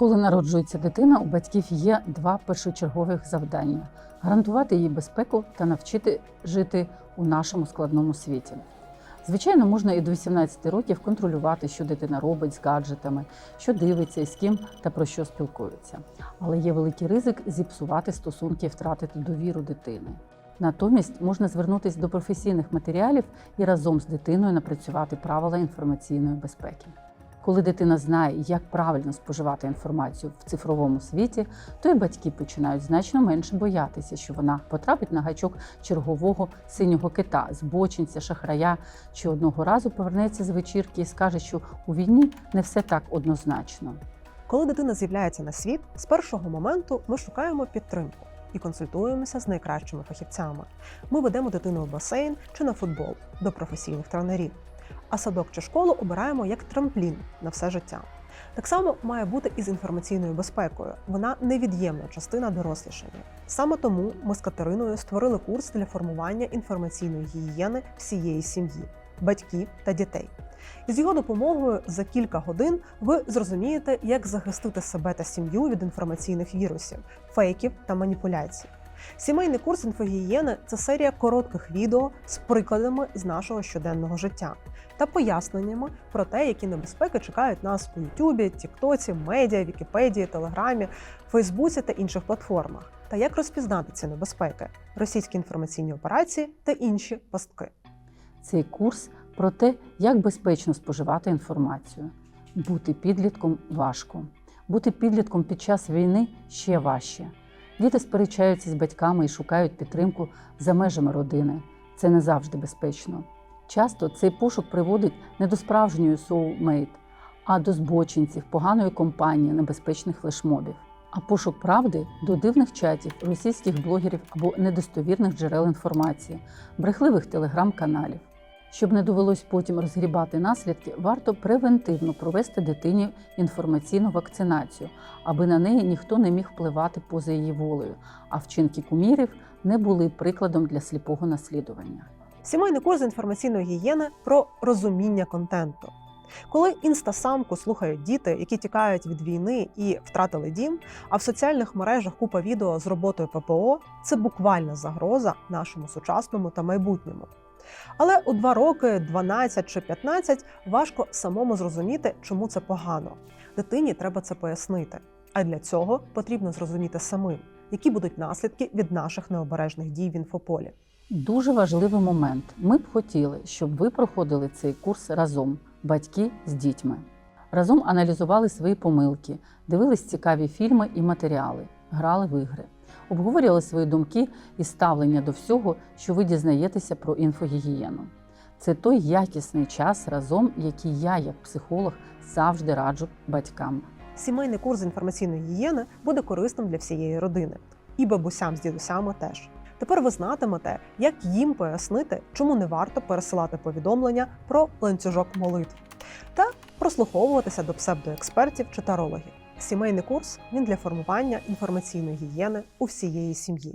Коли народжується дитина, у батьків є два першочергових завдання: гарантувати їй безпеку та навчити жити у нашому складному світі. Звичайно, можна і до 18 років контролювати, що дитина робить з гаджетами, що дивиться і з ким та про що спілкується. Але є великий ризик зіпсувати стосунки і втратити довіру дитини. Натомість можна звернутися до професійних матеріалів і разом з дитиною напрацювати правила інформаційної безпеки. Коли дитина знає, як правильно споживати інформацію в цифровому світі, то і батьки починають значно менше боятися, що вона потрапить на гачок чергового синього кита, збочинця, шахрая, чи одного разу повернеться з вечірки і скаже, що у війні не все так однозначно. Коли дитина з'являється на світ, з першого моменту ми шукаємо підтримку і консультуємося з найкращими фахівцями. Ми ведемо дитину в басейн чи на футбол до професійних тренерів. А садок чи школу обираємо як трамплін на все життя. Так само має бути і з інформаційною безпекою. Вона невід'ємна частина дорослішання. Саме тому ми з Катериною створили курс для формування інформаційної гігієни всієї сім'ї, батьків та дітей. І з його допомогою за кілька годин ви зрозумієте, як захистити себе та сім'ю від інформаційних вірусів, фейків та маніпуляцій. Сімейний курс інфогігієни це серія коротких відео з прикладами з нашого щоденного життя та поясненнями про те, які небезпеки чекають нас у Ютубі, Тіктоці, медіа, Вікіпедії, Телеграмі, Фейсбуці та інших платформах, та як розпізнати ці небезпеки, російські інформаційні операції та інші пастки. Цей курс про те, як безпечно споживати інформацію. Бути підлітком важко. Бути підлітком під час війни ще важче. Діти сперечаються з батьками і шукають підтримку за межами родини. Це не завжди безпечно. Часто цей пошук приводить не до справжньої соулмейт, а до збочинців, поганої компанії, небезпечних флешмобів. А пошук правди до дивних чатів, російських блогерів або недостовірних джерел інформації, брехливих телеграм-каналів. Щоб не довелось потім розгрібати наслідки, варто превентивно провести дитині інформаційну вакцинацію, аби на неї ніхто не міг впливати поза її волею, а вчинки кумірів не були прикладом для сліпого наслідування. Сімейний курс інформаційної гігієни про розуміння контенту. Коли інстасамку слухають діти, які тікають від війни і втратили дім, а в соціальних мережах купа відео з роботою ППО це буквальна загроза нашому сучасному та майбутньому. Але у два роки, 12 чи 15, важко самому зрозуміти, чому це погано. Дитині треба це пояснити. А для цього потрібно зрозуміти самим, які будуть наслідки від наших необережних дій в інфополі. Дуже важливий момент. Ми б хотіли, щоб ви проходили цей курс разом, батьки з дітьми. Разом аналізували свої помилки, дивились цікаві фільми і матеріали, грали в ігри, обговорювали свої думки і ставлення до всього, що ви дізнаєтеся про інфогігієну. Це той якісний час разом, який я, як психолог, завжди раджу батькам. Сімейний курс інформаційної гігієни буде корисним для всієї родини і бабусям з дідусями теж. Тепер ви знатимете, як їм пояснити, чому не варто пересилати повідомлення про ланцюжок молитв та прослуховуватися до псевдоекспертів чи тарологів. Сімейний курс він для формування інформаційної гігієни у всієї сім'ї.